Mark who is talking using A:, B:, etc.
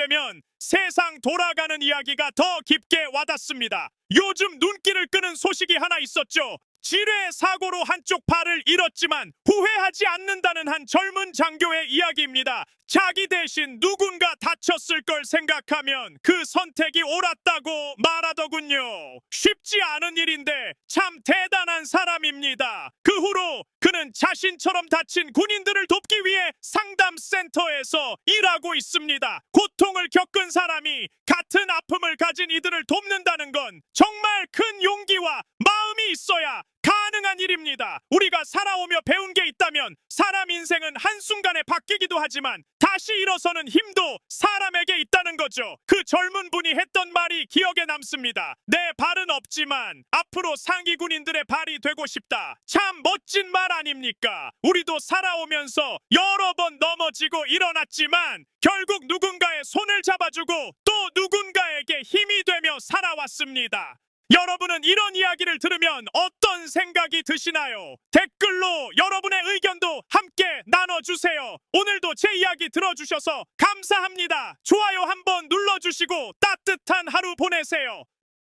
A: 되면 세상 돌아가는 이야기가 더 깊게 와닿습니다. 요즘 눈길을 끄는 소식이 하나 있었죠. 지뢰 사고로 한쪽 팔을 잃었지만 후회하지 않는다는 한 젊은 장교의 이야기입니다. 자기 대신 누군가 다쳤을 걸 생각하면 그 선택이 옳았다고 말하더군요. 쉽지 않은 일인데 참 대단한 사람입니다. 그 후로 그는 자신처럼 다친 군인들을 돕기 위해 상담센터에서 일하고 있습니다. 고통을 겪은 사람이 같은 아픔을 가진 이들을 돕는다는 건 정말 큰 용기와 마음이 있어야 가능한 일입니다. 우리가 살아오며 배운 게 있다면 사람 인생은 한순간에 바뀌기도 하지만 다시 일어서는 힘도 사람에게 있다는 거죠. 그 젊은 분이 했던 말이 기억에 남습니다. 내 발은 없지만 앞으로 상위 군인들의 발이 되고 싶다. 참 멋진 말 아닙니까? 우리도 살아오면서 여러 번 넘어지고 일어났지만 결국 누군가의 손을 잡아주고 또 누군가에게 힘이 되며 살아왔습니다. 여러분은 이런 이야기를 들으면 어떤 생각이 드시나요? 댓글로 여러분의 의견도 함께 나눠주세요. 오늘도 제 이야기 들어주셔서 감사합니다. 좋아요 한번 눌러주시고 따뜻한 하루 보내세요.